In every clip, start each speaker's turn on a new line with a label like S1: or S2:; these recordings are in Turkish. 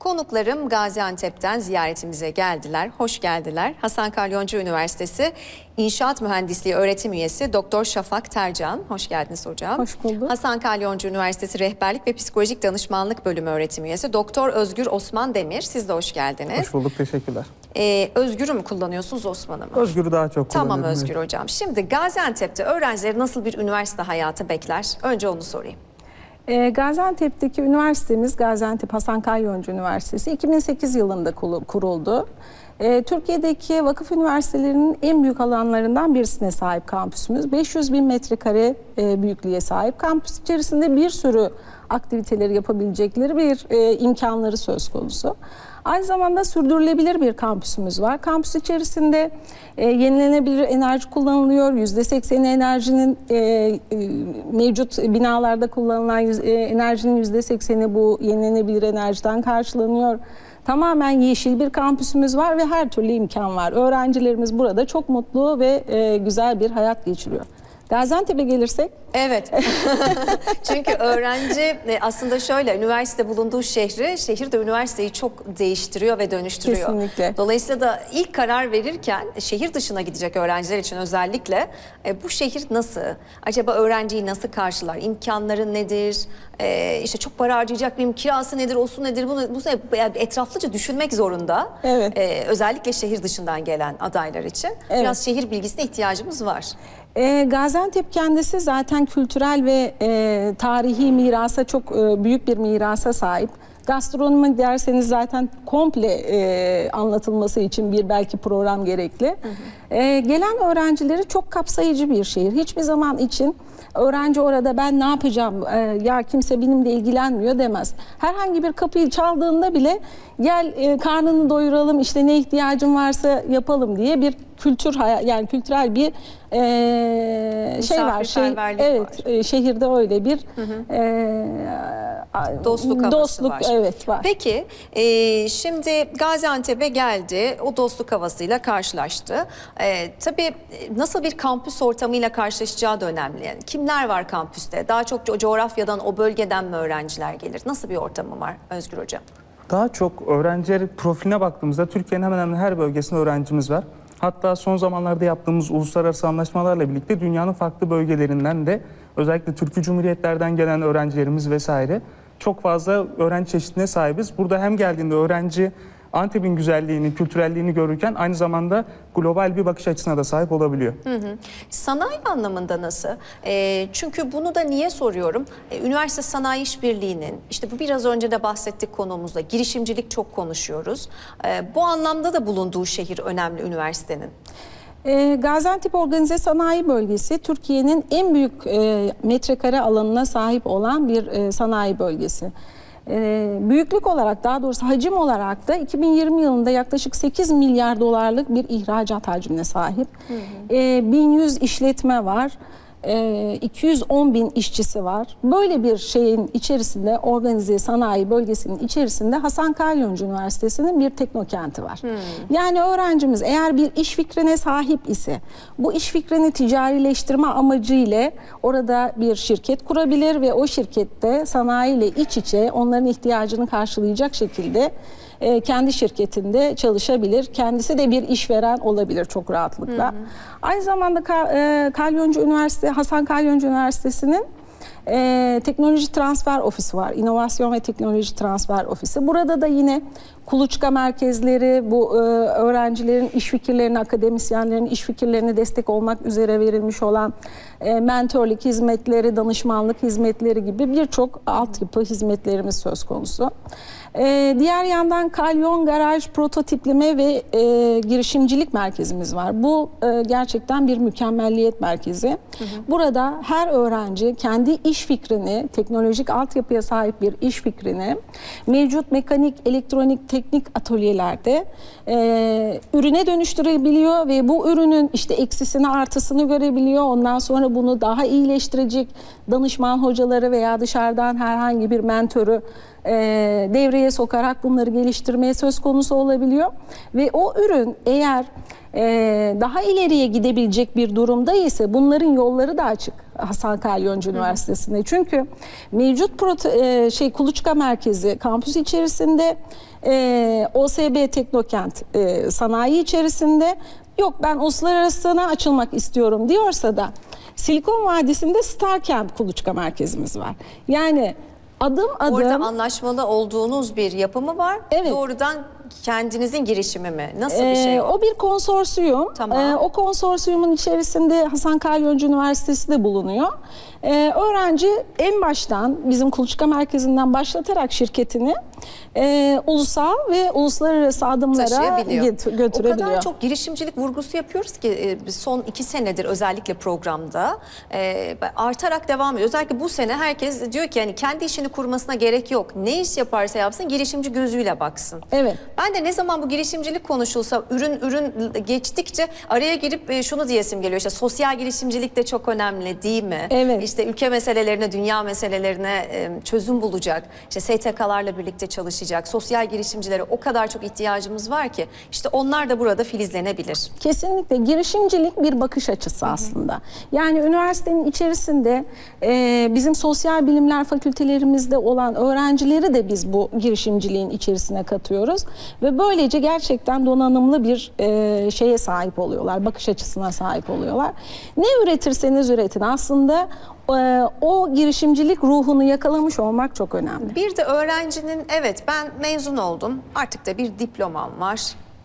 S1: Konuklarım Gaziantep'ten ziyaretimize geldiler. Hoş geldiler. Hasan Kalyoncu Üniversitesi İnşaat Mühendisliği öğretim üyesi Doktor Şafak Tercan. Hoş geldiniz hocam.
S2: Hoş bulduk.
S1: Hasan Kalyoncu Üniversitesi Rehberlik ve Psikolojik Danışmanlık Bölümü öğretim üyesi Doktor Özgür Osman Demir. Siz de hoş geldiniz.
S3: Hoş bulduk, teşekkürler.
S1: Ee, Özgür'ü mü kullanıyorsunuz Osman'ı mı?
S3: Özgür'ü daha çok
S1: Tamam
S3: kullanıyorum.
S1: Özgür hocam. Şimdi Gaziantep'te öğrencileri nasıl bir üniversite hayatı bekler? Önce onu sorayım.
S2: Ee, Gaziantep'teki üniversitemiz Gaziantep Hasan Kalyoncu Üniversitesi 2008 yılında kuruldu. Ee, Türkiye'deki vakıf üniversitelerinin en büyük alanlarından birisine sahip kampüsümüz. 500 bin metrekare e, büyüklüğe sahip. Kampüs içerisinde bir sürü aktiviteleri yapabilecekleri bir e, imkanları söz konusu. Aynı zamanda sürdürülebilir bir kampüsümüz var. Kampüs içerisinde e, yenilenebilir enerji kullanılıyor. %80'i enerjinin e, e, mevcut binalarda kullanılan yüz- e, enerjinin %80'i bu yenilenebilir enerjiden karşılanıyor. Tamamen yeşil bir kampüsümüz var ve her türlü imkan var. Öğrencilerimiz burada çok mutlu ve e, güzel bir hayat geçiriyor. Gaziantep'e gelirsek
S1: Evet. Çünkü öğrenci e, aslında şöyle üniversite bulunduğu şehri, şehir de üniversiteyi çok değiştiriyor ve dönüştürüyor.
S2: Kesinlikle.
S1: Dolayısıyla da ilk karar verirken şehir dışına gidecek öğrenciler için özellikle e, bu şehir nasıl? Acaba öğrenciyi nasıl karşılar? İmkanları nedir? E, işte çok para harcayacak mıyım? Kirası nedir? Osu nedir? Bunu, bu yani etraflıca düşünmek zorunda.
S2: Evet.
S1: E, özellikle şehir dışından gelen adaylar için.
S2: Evet.
S1: Biraz şehir bilgisine ihtiyacımız var.
S2: E, Gaziantep kendisi zaten kültürel ve e, tarihi mirasa çok e, büyük bir mirasa sahip. Gastronomi derseniz zaten komple e, anlatılması için bir belki program gerekli. E, gelen öğrencileri çok kapsayıcı bir şehir. Hiçbir zaman için öğrenci orada ben ne yapacağım e, ya kimse benimle ilgilenmiyor demez. Herhangi bir kapıyı çaldığında bile gel e, karnını doyuralım işte ne ihtiyacın varsa yapalım diye bir kültür yani kültürel bir e, şey var. Şey, evet,
S1: var.
S2: e, şehirde öyle bir e, a-
S1: Dostluk havası
S2: dostluk,
S1: var.
S2: evet var.
S1: Peki e, şimdi Gaziantep'e geldi. O dostluk havasıyla karşılaştı. E, tabii e, nasıl bir kampüs ortamıyla karşılaşacağı da önemli. Yani kimler var kampüste? Daha çok co- coğrafyadan, o bölgeden mi öğrenciler gelir? Nasıl bir ortamı var Özgür Hocam?
S3: Daha çok öğrenci profiline baktığımızda Türkiye'nin hemen hemen her bölgesinde öğrencimiz var. Hatta son zamanlarda yaptığımız uluslararası anlaşmalarla birlikte dünyanın farklı bölgelerinden de özellikle Türkiye Cumhuriyetlerden gelen öğrencilerimiz vesaire çok fazla öğrenci çeşidine sahibiz. Burada hem geldiğinde öğrenci Antep'in güzelliğini, kültürelliğini görürken aynı zamanda global bir bakış açısına da sahip olabiliyor.
S1: Sanayi anlamında nasıl? E, çünkü bunu da niye soruyorum? E, üniversite sanayi işbirliğinin, işte bu biraz önce de bahsettik konumuzda, girişimcilik çok konuşuyoruz. E, bu anlamda da bulunduğu şehir önemli üniversitenin.
S2: E, Gaziantep Organize Sanayi Bölgesi Türkiye'nin en büyük e, metrekare alanına sahip olan bir e, sanayi bölgesi. E, büyüklük olarak daha doğrusu hacim olarak da 2020 yılında yaklaşık 8 milyar dolarlık bir ihracat hacmine sahip. E, 1100 işletme var. E, 210 bin işçisi var. Böyle bir şeyin içerisinde organize sanayi bölgesinin içerisinde Hasan Kalyoncu Üniversitesi'nin bir teknokenti var. Yani öğrencimiz eğer bir iş fikrine sahip ise bu iş fikrini ticarileştirme amacıyla orada bir şirket kurabilir ve o şirkette sanayiyle iç içe onların ihtiyacını karşılayacak şekilde e, kendi şirketinde çalışabilir. Kendisi de bir işveren olabilir çok rahatlıkla. Aynı zamanda Ka- e, Kalyoncu Üniversite, Hasan Kalyoncu Üniversitesi'nin e, teknoloji transfer ofisi var. İnovasyon ve teknoloji transfer ofisi. Burada da yine kuluçka merkezleri, bu e, öğrencilerin iş fikirlerini, akademisyenlerin iş fikirlerine destek olmak üzere verilmiş olan e, mentorluk hizmetleri, danışmanlık hizmetleri gibi birçok altyapı hizmetlerimiz söz konusu. E, diğer yandan Kalyon Garaj prototipleme ve e, girişimcilik merkezimiz var. Bu e, gerçekten bir mükemmelliyet merkezi. Burada her öğrenci kendi iş fikrini, teknolojik altyapıya sahip bir iş fikrini mevcut mekanik, elektronik, teknik atölyelerde e, ürüne dönüştürebiliyor ve bu ürünün işte eksisini artısını görebiliyor. Ondan sonra bunu daha iyileştirecek danışman hocaları veya dışarıdan herhangi bir mentörü e, devreye sokarak bunları geliştirmeye söz konusu olabiliyor. Ve o ürün eğer daha ileriye gidebilecek bir durumda ise bunların yolları da açık Hasan Kalyoncu Üniversitesi'nde. Çünkü mevcut prote- e, şey kuluçka merkezi kampüs içerisinde e, OSB Teknokent e, sanayi içerisinde yok ben uluslararasına açılmak istiyorum diyorsa da Silikon Vadisi'nde Starcamp kuluçka merkezimiz var. Yani adım adım
S1: Orada anlaşmalı olduğunuz bir yapı mı var?
S2: Evet.
S1: Doğrudan kendinizin girişimi mi? Nasıl bir şey
S2: Ee,
S1: o?
S2: o bir konsorsiyum.
S1: Tamam.
S2: Ee, o konsorsiyumun içerisinde Hasan Kalyoncu Üniversitesi de bulunuyor. Ee, öğrenci en baştan bizim kuluçka merkezinden başlatarak şirketini e, ulusal ve uluslararası adımlara
S1: taşıyabiliyor.
S2: get- götürebiliyor.
S1: O kadar çok girişimcilik vurgusu yapıyoruz ki e, son iki senedir özellikle programda e, artarak devam ediyor. Özellikle bu sene herkes diyor ki yani kendi işini kurmasına gerek yok. Ne iş yaparsa yapsın girişimci gözüyle baksın.
S2: Evet.
S1: Ben de ne zaman bu girişimcilik konuşulsa ürün ürün geçtikçe araya girip e, şunu diyesim geliyor işte sosyal girişimcilik de çok önemli değil mi?
S2: Evet.
S1: İşte ülke meselelerine, dünya meselelerine çözüm bulacak. İşte STK'larla birlikte çalışacak. Sosyal girişimcilere o kadar çok ihtiyacımız var ki işte onlar da burada filizlenebilir.
S2: Kesinlikle girişimcilik bir bakış açısı aslında. Yani üniversitenin içerisinde e, bizim sosyal bilimler fakültelerimizde olan öğrencileri de biz bu girişimciliğin içerisine katıyoruz ve böylece gerçekten donanımlı bir e, şeye sahip oluyorlar, bakış açısına sahip oluyorlar. Ne üretirseniz üretin aslında e, o girişimcilik ruhunu yakalamış olmak çok önemli.
S1: Bir de öğrencinin evet ben mezun oldum artık da bir diplomam var.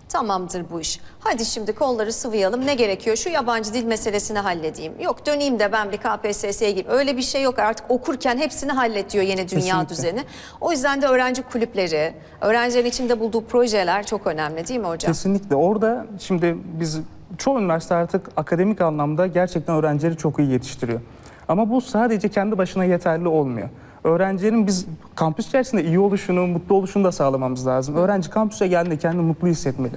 S1: Tamamdır bu iş. Hadi şimdi kolları sıvayalım. Ne gerekiyor? Şu yabancı dil meselesini halledeyim. Yok döneyim de ben bir KPSS'ye gireyim. Öyle bir şey yok. Artık okurken hepsini hallet diyor yeni dünya
S3: Kesinlikle.
S1: düzeni. O yüzden de öğrenci kulüpleri, öğrencilerin içinde bulduğu projeler çok önemli değil mi hocam?
S3: Kesinlikle. Orada şimdi biz çoğu üniversite artık akademik anlamda gerçekten öğrencileri çok iyi yetiştiriyor. Ama bu sadece kendi başına yeterli olmuyor. Öğrencilerin biz kampüs içerisinde iyi oluşunu, mutlu oluşunu da sağlamamız lazım. Öğrenci kampüse geldiğinde kendini mutlu hissetmeli.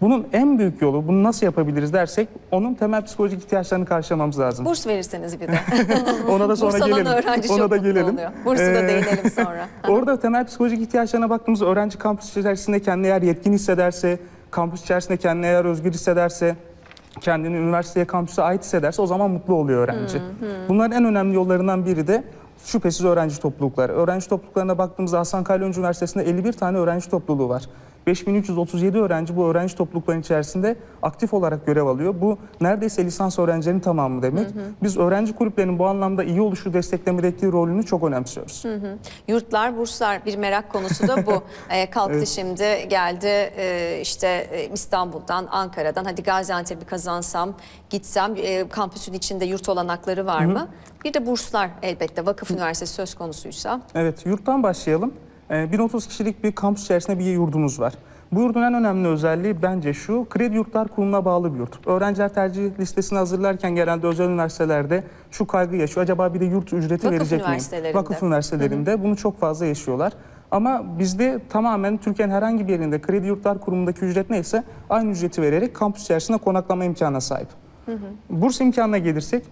S3: Bunun en büyük yolu, bunu nasıl yapabiliriz dersek, onun temel psikolojik ihtiyaçlarını karşılamamız lazım.
S1: Burs verirseniz bir de.
S3: Ona da sonra
S1: Burs
S3: gelelim.
S1: öğrenci
S3: Ona
S1: çok
S3: da gelelim.
S1: oluyor. Bursu da
S3: Ee,
S1: değinelim sonra.
S3: Orada temel psikolojik ihtiyaçlarına baktığımız öğrenci kampüs içerisinde kendini eğer yetkin hissederse, kampüs içerisinde kendini eğer özgür hissederse, kendini üniversiteye, kampüse ait hissederse o zaman mutlu oluyor öğrenci. Bunların en önemli yollarından biri de şüphesiz öğrenci toplulukları. Öğrenci topluluklarına baktığımızda Hasan Kalyoncu Üniversitesi'nde 51 tane öğrenci topluluğu var. 5337 öğrenci bu öğrenci topluluklarının içerisinde aktif olarak görev alıyor. Bu neredeyse lisans öğrencilerinin tamamı demek. Biz öğrenci kulüplerinin bu anlamda iyi oluşu desteklemedeki rolünü çok önemsiyoruz.
S1: Yurtlar, burslar bir merak konusu da bu. Ee, kalktı şimdi geldi e, işte e, İstanbul'dan, Ankara'dan hadi Gaziantep'i kazansam, gitsem e, kampüsün içinde yurt olanakları var mı? Bir de burslar elbette vakıf üniversitesi söz konusuysa.
S3: Evet, yurttan başlayalım. Ee, 1030 kişilik bir kampüs içerisinde bir yurdumuz var. Bu yurdun en önemli özelliği bence şu, Kredi Yurtlar Kurumu'na bağlı bir yurt. Öğrenciler tercih listesini hazırlarken genelde özel üniversitelerde şu kaygı yaşıyor. Acaba bir de yurt ücreti
S1: Vakıf
S3: verecek miyim?
S1: üniversitelerinde.
S3: Vakıf üniversitelerinde bunu çok fazla yaşıyorlar. Ama bizde tamamen Türkiye'nin herhangi bir yerinde Kredi Yurtlar Kurumu'ndaki ücret neyse aynı ücreti vererek kampüs içerisinde konaklama imkanına sahip. Burs imkanına gelirsek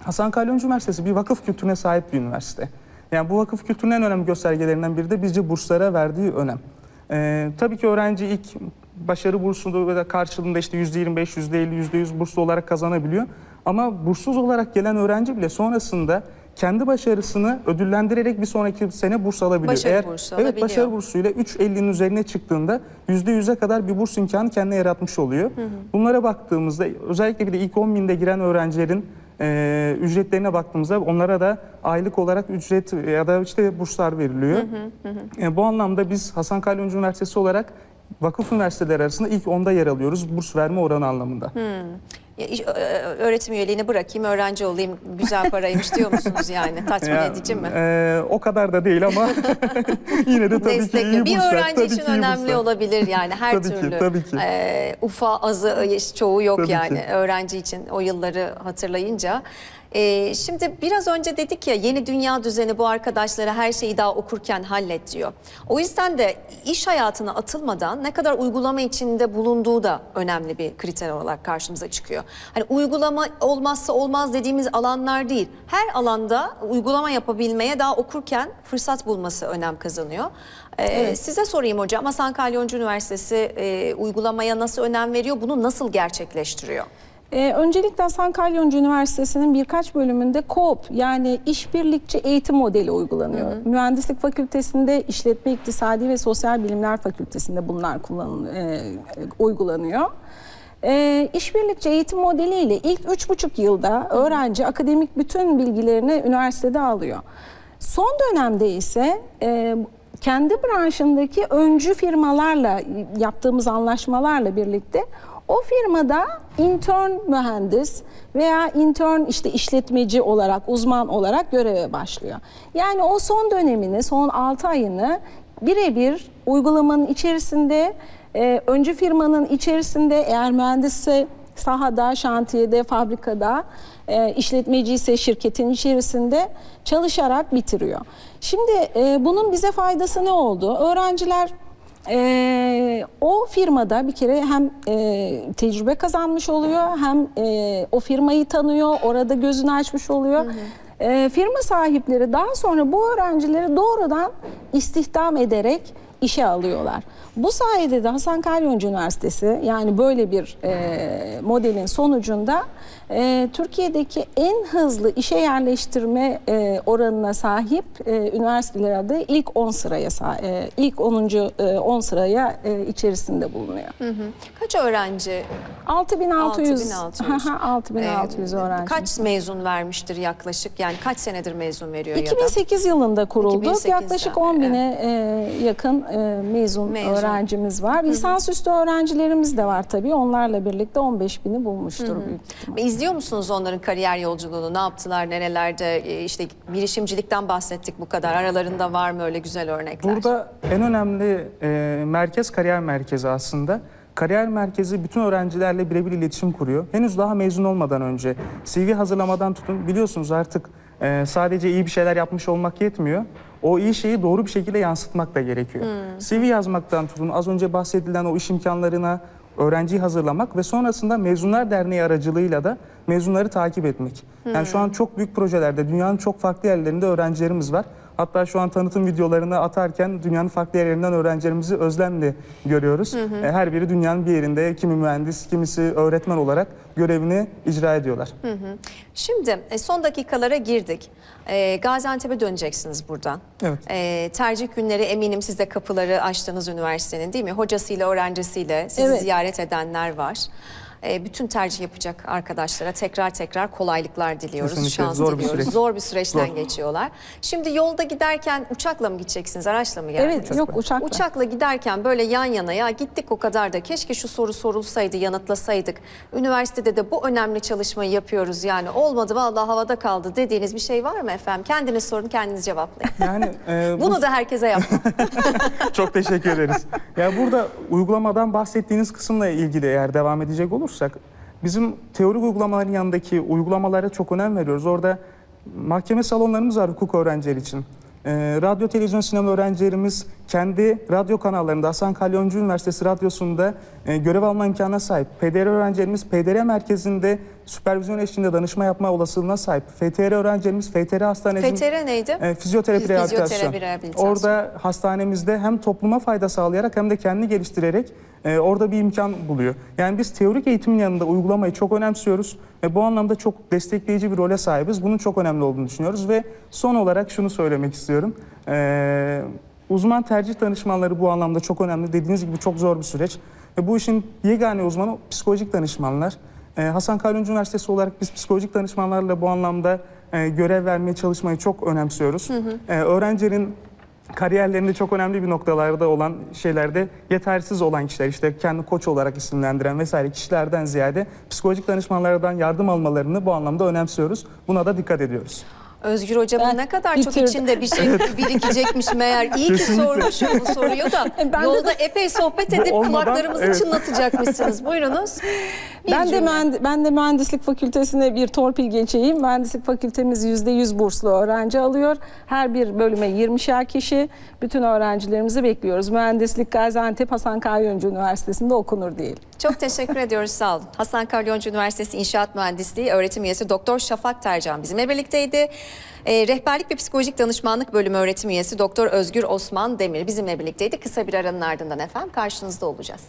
S3: Hasan Kalyoncu Üniversitesi bir vakıf kültürüne sahip bir üniversite. Yani bu vakıf kültürünün en önemli göstergelerinden biri de bizce burslara verdiği önem. Ee, tabii ki öğrenci ilk başarı bursunda ve de karşılığında işte %25, %50, %100 burslu olarak kazanabiliyor. Ama burssuz olarak gelen öğrenci bile sonrasında kendi başarısını ödüllendirerek bir sonraki sene burs alabiliyor.
S1: Başarı bursu
S3: evet,
S1: alabiliyor.
S3: başarı bursuyla 3.50'nin üzerine çıktığında %100'e kadar bir burs imkanı kendine yaratmış oluyor. Bunlara baktığımızda özellikle bir de ilk 10 binde giren öğrencilerin e, ücretlerine baktığımızda onlara da aylık olarak ücret ya da işte burslar veriliyor. E, bu anlamda biz Hasan Kalyoncu Üniversitesi olarak vakıf üniversiteleri arasında ilk 10'da yer alıyoruz burs verme oranı anlamında.
S1: Ö- öğretim üyeliğini bırakayım, öğrenci olayım, güzel paraymış diyor musunuz yani? Tatmin
S3: Ya,
S1: edici mi?
S3: e, o kadar da değil ama yine de tabii ki
S1: Destekliyor.
S3: iyi
S1: Bir
S3: burslar.
S1: öğrenci için
S3: ki
S1: önemli
S3: burslar.
S1: olabilir yani her
S3: Tabii ki,
S1: türlü.
S3: tabii ki.
S1: Ee, ufa azı çoğu yok
S3: Tabii
S1: yani
S3: ki.
S1: öğrenci için o yılları hatırlayınca. Ee, şimdi biraz önce dedik ya yeni dünya düzeni bu arkadaşlara her şeyi daha okurken hallet diyor. O yüzden de iş hayatına atılmadan ne kadar uygulama içinde bulunduğu da önemli bir kriter olarak karşımıza çıkıyor. Hani uygulama olmazsa olmaz dediğimiz alanlar değil. Her alanda uygulama yapabilmeye daha okurken fırsat bulması önem kazanıyor. Ee, Size sorayım hocam. Hasan Kalyoncu Üniversitesi e, uygulamaya nasıl önem veriyor? Bunu nasıl gerçekleştiriyor?
S2: Ee, öncelikle Hasan Kalyoncu Üniversitesi'nin birkaç bölümünde KOOP yani işbirlikçi eğitim modeli uygulanıyor. Mühendislik Fakültesinde İşletme İktisadi ve Sosyal Bilimler Fakültesinde bunlar kullanıl e, uygulanıyor. E, işbirlikçi eğitim modeliyle ilk üç buçuk yılda öğrenci akademik bütün bilgilerini üniversitede alıyor. Son dönemde ise e, kendi branşındaki öncü firmalarla yaptığımız anlaşmalarla birlikte o firmada intern mühendis veya intern işte işletmeci olarak, uzman olarak göreve başlıyor. Yani o son dönemini, son 6 ayını birebir uygulamanın içerisinde, e, öncü firmanın içerisinde eğer mühendisse sahada, şantiyede, fabrikada, e, işletmeci ise şirketin içerisinde çalışarak bitiriyor. Şimdi e, bunun bize faydası ne oldu? Öğrenciler e, o firmada bir kere hem e, tecrübe kazanmış oluyor hem e, o firmayı tanıyor, orada gözünü açmış oluyor. E, firma sahipleri daha sonra bu öğrencileri doğrudan istihdam ederek işe alıyorlar. Bu sayede de Hasan Kalyoncu Üniversitesi yani böyle bir e, modelin sonucunda e, Türkiye'deki en hızlı işe yerleştirme e, oranına sahip e, üniversitelerde ilk 10 sıraya e, ilk 10. e, 10 sıraya e, içerisinde bulunuyor.
S1: Kaç öğrenci?
S2: 6600
S1: 6600.
S2: 6600
S1: Ee,
S2: öğrenci.
S1: Kaç mezun vermiştir yaklaşık? Yani kaç senedir mezun veriyor ya da?
S2: 2008 yılında.
S1: 2008'den,
S2: Yaklaşık 10 bine e, yakın e, mezun,
S1: Mezun.
S2: öğrencimiz var. Lisansüstü öğrencilerimiz de var tabii. Onlarla birlikte 15 bini bulmuştur büyük ihtimal.
S1: İzliyor musunuz onların kariyer yolculuğunu? Ne yaptılar, nerelerde? Ee, işte girişimcilikten bahsettik bu kadar. Aralarında var mı öyle güzel örnekler?
S3: Burada en önemli e, merkez kariyer merkezi aslında. Kariyer merkezi bütün öğrencilerle birebir iletişim kuruyor. Henüz daha mezun olmadan önce CV hazırlamadan tutun biliyorsunuz artık e, sadece iyi bir şeyler yapmış olmak yetmiyor. O iyi şeyi doğru bir şekilde yansıtmak da gerekiyor. CV yazmaktan tutun az önce bahsedilen o iş imkanlarına öğrenciyi hazırlamak ve sonrasında Mezunlar Derneği aracılığıyla da mezunları takip etmek. Yani şu an çok büyük projelerde dünyanın çok farklı yerlerinde öğrencilerimiz var. Hatta şu an tanıtım videolarını atarken dünyanın farklı yerlerinden öğrencilerimizi özlemle görüyoruz. E, Her biri dünyanın bir yerinde kimi mühendis, kimisi öğretmen olarak görevini icra ediyorlar.
S1: Şimdi e, son dakikalara girdik. E, Gaziantep'e döneceksiniz buradan.
S3: Evet.
S1: E, tercih günleri eminim siz de kapıları açtınız üniversitenin değil mi? Hocasıyla, öğrencisiyle sizi
S2: Evet.
S1: ziyaret edenler var. E, bütün tercih yapacak arkadaşlara tekrar tekrar kolaylıklar diliyoruz,
S3: Kesinlikle.
S1: şans
S3: Zor bir
S1: diliyoruz.
S3: süreç.
S1: Zor bir süreçten
S3: Zor.
S1: geçiyorlar. Şimdi yolda giderken uçakla mı gideceksiniz, araçla mı geldiniz?
S2: Evet, yok uçakla.
S1: Uçakla giderken böyle yan yana ya gittik o kadar da keşke şu soru sorulsaydı yanıtlasaydık. Üniversitede de bu önemli çalışmayı yapıyoruz yani olmadı vallahi havada kaldı dediğiniz bir şey var mı efendim? Kendiniz sorun kendiniz cevaplayın.
S3: Yani e, bu
S1: Bunu da herkese yapma.
S3: Çok teşekkür ederiz. Ya burada uygulamadan bahsettiğiniz kısımla ilgili eğer devam edecek olursak bizim teorik uygulamaların yanındaki uygulamalara çok önem veriyoruz. Orada mahkeme salonlarımız var hukuk öğrencileri için. Ee, radyo, televizyon, sinema öğrencilerimiz kendi radyo kanallarında Hasan Kalyoncu Üniversitesi Radyosu'nda e, görev alma imkanına sahip. PDR öğrencilerimiz PDR merkezinde süpervizyon eşliğinde danışma yapma olasılığına sahip. FTR öğrencilerimiz FTR hastanesinde...
S1: FTR neydi?
S3: E, fizyoterapi,
S1: Fiz-
S3: rehabilitasyon.
S1: fizyoterapi, rehabilitasyon.
S3: Orada hastanemizde hem topluma fayda sağlayarak hem de kendini geliştirerek e, orada bir imkan buluyor. Yani biz teorik eğitimin yanında uygulamayı çok önemsiyoruz ve bu anlamda çok destekleyici bir role sahibiz. Bunun çok önemli olduğunu düşünüyoruz ve son olarak şunu söylemek istiyorum. E, uzman tercih danışmanları bu anlamda çok önemli. Dediğiniz gibi çok zor bir süreç. Ve bu işin yegane uzmanı psikolojik danışmanlar. Ee, Hasan Kalyoncu Üniversitesi olarak biz psikolojik danışmanlarla bu anlamda e, görev vermeye çalışmayı çok önemsiyoruz. Ee, öğrencilerin kariyerlerinde çok önemli bir noktalarda olan şeylerde yetersiz olan kişiler işte kendi koç olarak isimlendiren vesaire kişilerden ziyade psikolojik danışmanlardan yardım almalarını bu anlamda önemsiyoruz. Buna da dikkat ediyoruz.
S1: Özgür Hoca bu
S2: Ben
S1: ne kadar çok
S2: bitirdim.
S1: içinde bir şey birikecekmiş meğer. İyi ki sormuşum bu soruyu da.
S2: Ben de-
S1: Yolda epey sohbet edip
S3: olmadan-
S1: kulaklarımızı
S3: evet.
S1: çınlatacakmışsınız. Buyurunuz. Bir
S2: Ben de mühend- ben de mühendislik fakültesine bir torpil geçeyim. Mühendislik fakültemiz %100 burslu öğrenci alıyor. Her bir bölüme 20'şer kişi. Bütün öğrencilerimizi bekliyoruz. Mühendislik Gaziantep Hasan Kayyoncu Üniversitesi'nde okunur değil.
S1: Çok teşekkür ediyoruz sağ olun. Hasan Kalyoncu Üniversitesi İnşaat Mühendisliği öğretim üyesi Doktor Şafak Tercan bizimle birlikteydi. Ee, Rehberlik ve Psikolojik Danışmanlık Bölümü öğretim üyesi Doktor Özgür Osman Demir bizimle birlikteydi. Kısa bir aranın ardından efendim karşınızda olacağız.